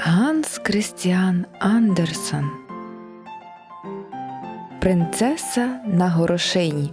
Ганс Крістіан Андерсон Принцеса на горошині.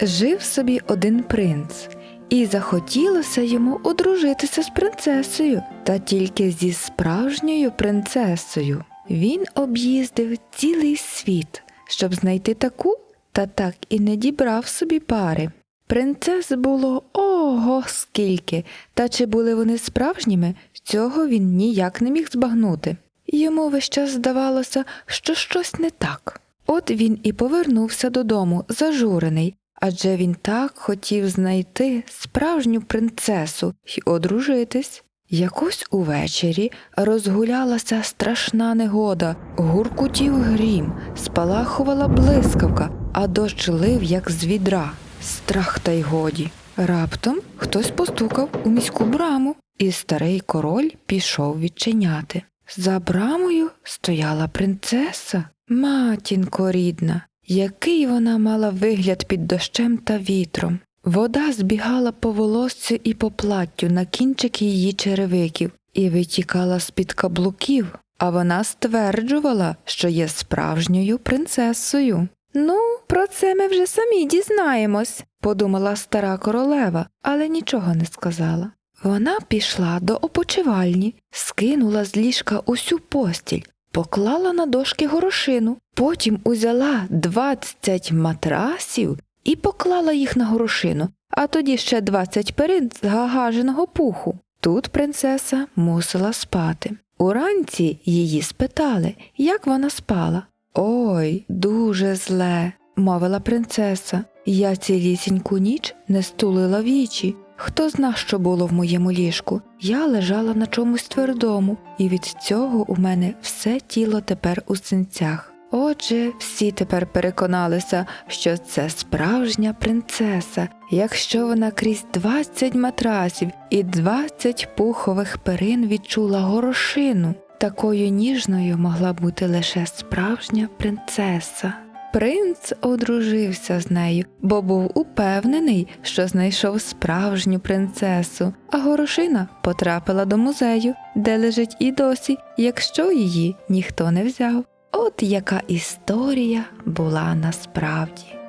Жив собі один принц, і захотілося йому одружитися з принцесою, та тільки зі справжньою принцесою. Він об'їздив цілий світ, щоб знайти таку, та так і не дібрав собі пари. Принцес було ого скільки, та чи були вони справжніми, цього він ніяк не міг збагнути. Йому весь час здавалося, що щось не так. От він і повернувся додому, зажурений, адже він так хотів знайти справжню принцесу й одружитись. Якось увечері розгулялася страшна негода, гуркутів грім, спалахувала блискавка, а дощ лив, як з відра. Страх та й годі. Раптом хтось постукав у міську браму, і старий король пішов відчиняти. За брамою стояла принцеса, матінко рідна, який вона мала вигляд під дощем та вітром. Вода збігала по волоссю і по платтю на кінчики її черевиків і витікала з-під каблуків, а вона стверджувала, що є справжньою принцесою. Ну, про це ми вже самі дізнаємось, подумала стара королева, але нічого не сказала. Вона пішла до опочивальні, скинула з ліжка усю постіль, поклала на дошки горошину, потім узяла двадцять матрасів і поклала їх на горошину, а тоді ще двадцять перин з гагаженого пуху. Тут принцеса мусила спати. Уранці її спитали, як вона спала. Ой, дуже зле, мовила принцеса. Я цілісіньку ніч не стулила вічі. Хто зна, що було в моєму ліжку? Я лежала на чомусь твердому, і від цього у мене все тіло тепер у синцях. Отже, всі тепер переконалися, що це справжня принцеса, якщо вона крізь двадцять матрасів і двадцять пухових перин відчула горошину. Такою ніжною могла бути лише справжня принцеса. Принц одружився з нею, бо був упевнений, що знайшов справжню принцесу, а горошина потрапила до музею, де лежить і досі, якщо її ніхто не взяв. От яка історія була насправді.